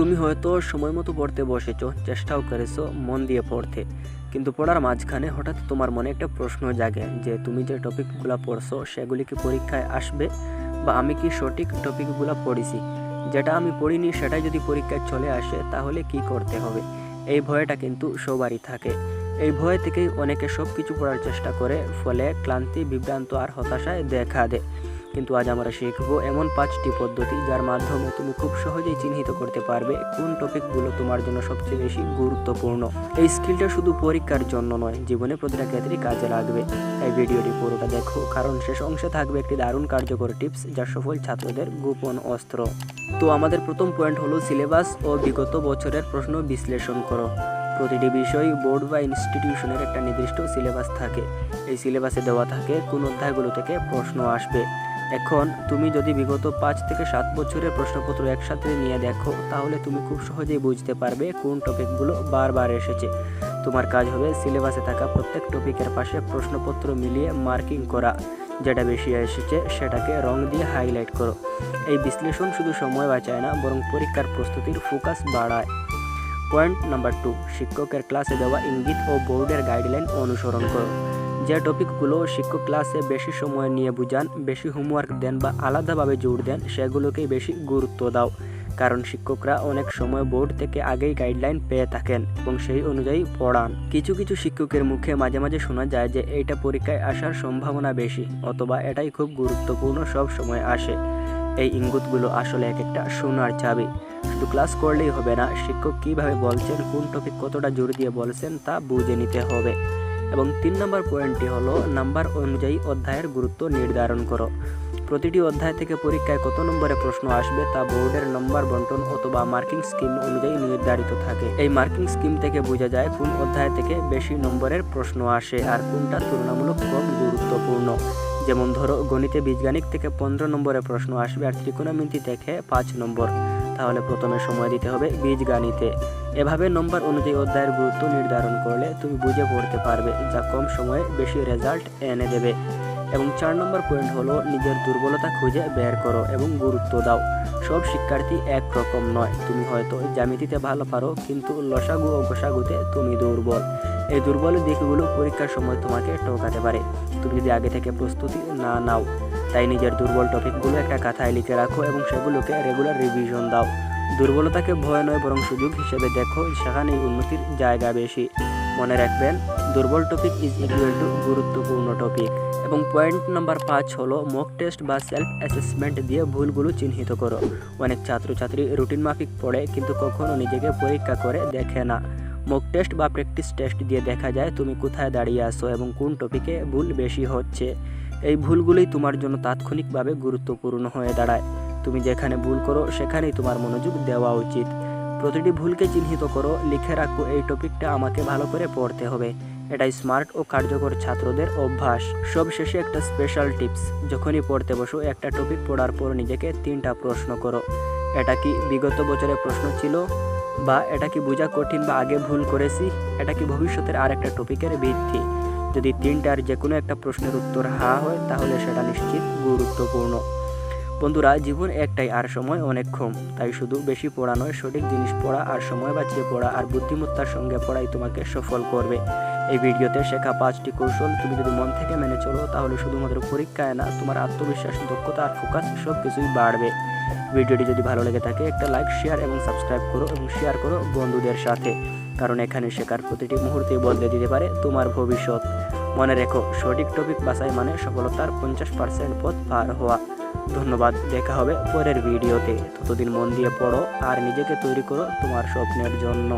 তুমি হয়তো সময় মতো পড়তে বসেছো, চেষ্টাও করেছ, মন দিয়ে পড়তে। কিন্তু পড়ার মাঝখানে হঠাৎ তোমার মনে একটা প্রশ্ন জাগে যে তুমি যে টপিকগুলো পড়ছো, সেগুলি কি পরীক্ষায় আসবে? বা আমি কি সঠিক টপিকগুলো পড়েছি? যেটা আমি পড়িনি, সেটাই যদি পরীক্ষায় চলে আসে, তাহলে কি করতে হবে? এই ভয়টা কিন্তু সবারই থাকে। এই ভয় থেকেই অনেকে সব কিছু পড়ার চেষ্টা করে, ফলে ক্লান্তি, বিভ্রান্ত আর হতাশায় দেখা দেয়। কিন্তু আজ আমরা শিখব এমন পাঁচটি পদ্ধতি যার মাধ্যমে তুমি খুব সহজেই চিহ্নিত করতে পারবে কোন টপিকগুলো তোমার জন্য সবচেয়ে বেশি গুরুত্বপূর্ণ। এই স্কিলটা শুধু পরীক্ষার জন্য নয়, জীবনে প্রতিটা ক্ষেত্রে কাজে লাগবে। তাই ভিডিওটি পুরোটা দেখো, কারণ শেষ অংশে থাকবে একটি দারুণ কার্যকর টিপস যা সফল ছাত্রদের গোপন অস্ত্র। তো আমাদের প্রথম পয়েন্ট হলো সিলেবাস ও বিগত বছরের প্রশ্ন বিশ্লেষণ করো। প্রতিটি বিষয় বোর্ড বা ইনস্টিটিউশনের একটা নির্দিষ্ট সিলেবাস থাকে। এই সিলেবাসে দেওয়া থাকে, কোন অধ্যায়গুলো থেকে প্রশ্ন আসবে। এখন তুমি যদি বিগত পাঁচ থেকে সাত বছরের প্রশ্নপত্র একসাথে নিয়ে দেখো, তাহলে তুমি খুব সহজেই বুঝতে পারবে কোন টপিকগুলো বারবার এসেছে। তোমার কাজ হবে সিলেবাসে থাকা প্রত্যেক টপিকের পাশে প্রশ্নপত্র মিলিয়ে মার্কিং করা। যেটা বেশি এসেছে সেটাকে রং দিয়ে হাইলাইট করো। এই বিশ্লেষণ শুধু সময় বাঁচায় না, বরং পরীক্ষার প্রস্তুতির ফোকাস বাড়ায়। পয়েন্ট নাম্বার টু, শিক্ষকের ক্লাসে দেওয়া ইঙ্গিত ও বোর্ডের গাইডলাইন অনুসরণ করো। যে টপিকগুলো শিক্ষক ক্লাসে বেশি সময় নিয়ে বুঝান, বেশি হোমওয়ার্ক দেন বা আলাদাভাবে জোর দেন, সেগুলোকেই বেশি গুরুত্ব দাও। কারণ শিক্ষকরা অনেক সময় বোর্ড থেকে আগেই গাইডলাইন পেয়ে থাকেন এবং সেই অনুযায়ী পড়ান। কিছু কিছু শিক্ষকের মুখে মাঝে মাঝে শোনা যায় যে এইটা পরীক্ষায় আসার সম্ভাবনা বেশি অথবা এটাই খুব গুরুত্বপূর্ণ সব সময় আসে। এই ইঙ্গুতগুলো আসলে এক একটা সোনার চাবি। শুধু ক্লাস করলেই হবে না, শিক্ষক কীভাবে বলছেন, কোন টপিক কতটা জোর দিয়ে বলছেন তা বুঝে নিতে হবে। এবং তিন নম্বর পয়েন্টটি হলো নাম্বার অনুযায়ী অধ্যায়ের গুরুত্ব নির্ধারণ করো। প্রতিটি অধ্যায় থেকে পরীক্ষায় কত নম্বরে প্রশ্ন আসবে তা বোর্ডের নম্বর বন্টন অথবা মার্কিং স্কিম অনুযায়ী নির্ধারিত থাকে। এই মার্কিং স্কিম থেকে বোঝা যায় কোন অধ্যায় থেকে বেশি নম্বরের প্রশ্ন আসে আর কোনটা তুলনামূলক কম গুরুত্বপূর্ণ। যেমন ধরো গণিতে বীজগাণিক থেকে পনেরো নম্বরের প্রশ্ন আসবে আর ত্রিকোণমিতি থেকে পাঁচ নম্বর। তাহলে প্রথমে সময় দিতে হবে বীজগাণিতে। এভাবে নম্বর অনুযায়ী অধ্যায়ের গুরুত্ব নির্ধারণ করলে তুমি বুঝে পড়তে পারবে যা কম সময়ে বেশি রেজাল্ট এনে দেবে। এবং চার নম্বর পয়েন্ট হলো নিজের দুর্বলতা খুঁজে বের করো এবং গুরুত্ব দাও। সব শিক্ষার্থী একরকম নয়। তুমি হয়তো জ্যামিতিতে ভালো পারো, কিন্তু লসাগু ও গোসাগুতে তুমি দুর্বল। এই দুর্বল দিকগুলো পরীক্ষার সময় তোমাকে ঠকাতে পারে। তুমি যদি আগে থেকে প্রস্তুতি না নাও তাই নিজের দুর্বল টপিকগুলো একটা খাতায় লিখে রাখো এবং সেগুলোকে রেগুলার রিভিশন দাও। দুর্বলতাকে ভয় নয়, বরং সুযোগ হিসেবে দেখো, সেখানেই উন্নতির জায়গা বেশি। মনে রাখবেন, দুর্বল টপিক ইজ ইকুয়াল টু গুরুত্বপূর্ণ টপিক এবং পয়েন্ট নাম্বার পাঁচ হলো মক টেস্ট বা সেলফ অ্যাসেসমেন্ট দিয়ে ভুলগুলো চিহ্নিত করো। অনেক ছাত্রছাত্রী রুটিন মাফিক পড়ে, কিন্তু কখনো নিজেকে পরীক্ষা করে দেখে না। মক টেস্ট বা প্র্যাকটিস টেস্ট দিয়ে দেখা যায় তুমি কোথায় দাঁড়িয়ে আসো এবং কোন টপিকে ভুল বেশি হচ্ছে। এই ভুলগুলোই তোমার জন্য তাৎক্ষণিকভাবে গুরুত্বপূর্ণ হয়ে দাঁড়ায়। তুমি যেখানে ভুল করো, সেখানেই তোমার মনোযোগ দেওয়া উচিত। প্রতিটি ভুলকে চিহ্নিত করো, লিখে রাখো, এই টপিকটা আমাকে ভালো করে পড়তে হবে। এটাই স্মার্ট ও কার্যকর ছাত্রদের অভ্যাস। সব শেষে একটা স্পেশাল টিপস যখনই পড়তে বসো, একটা টপিক পড়ার পর নিজেকে তিনটা প্রশ্ন করো। এটা কি বিগত বছরের প্রশ্ন ছিল? বা এটা কি বোঝা কঠিন বা আগে ভুল করেছি? এটা কি ভবিষ্যতের আর একটা টপিকের ভিত্তি? যদি তিনটার যে কোনো একটা প্রশ্নের উত্তর হা হয়, তাহলে সেটা নিশ্চিত গুরুত্বপূর্ণ। বন্ধুরা, জীবন একটাই আর সময় অনেক কম তাই শুধু বেশি পড়া নয়, সঠিক জিনিস পড়া আর সময় বাঁচিয়ে পড়া আর বুদ্ধিমত্তার সঙ্গে পড়াই তোমাকে সফল করবে। এই ভিডিওতে শেখা পাঁচটি কৌশল তুমি যদি মন থেকে মেনে চলো, তাহলে শুধুমাত্র পরীক্ষায় না, তোমার আত্মবিশ্বাস, দক্ষতা আর ফোকাস সব কিছুই বাড়বে। ভিডিওটি যদি ভালো লেগে থাকে, একটা লাইক, শেয়ার এবং সাবস্ক্রাইব করো এবং শেয়ার করো বন্ধুদের সাথে। কারণ এখানে শেখার প্রতিটি মুহূর্তে বদলে দিতে পারে তোমার ভবিষ্যৎ। মনে রেখো, সঠিক টপিক বাছাই মানে সফলতার পঞ্চাশ পার্সেন্ট পথ পার হওয়া। ধন্যবাদ, দেখা হবে পরের ভিডিওতে ততদিন মন দিয়ে পড়ো আর নিজেকে তৈরি করো তোমার স্বপ্নের জন্য।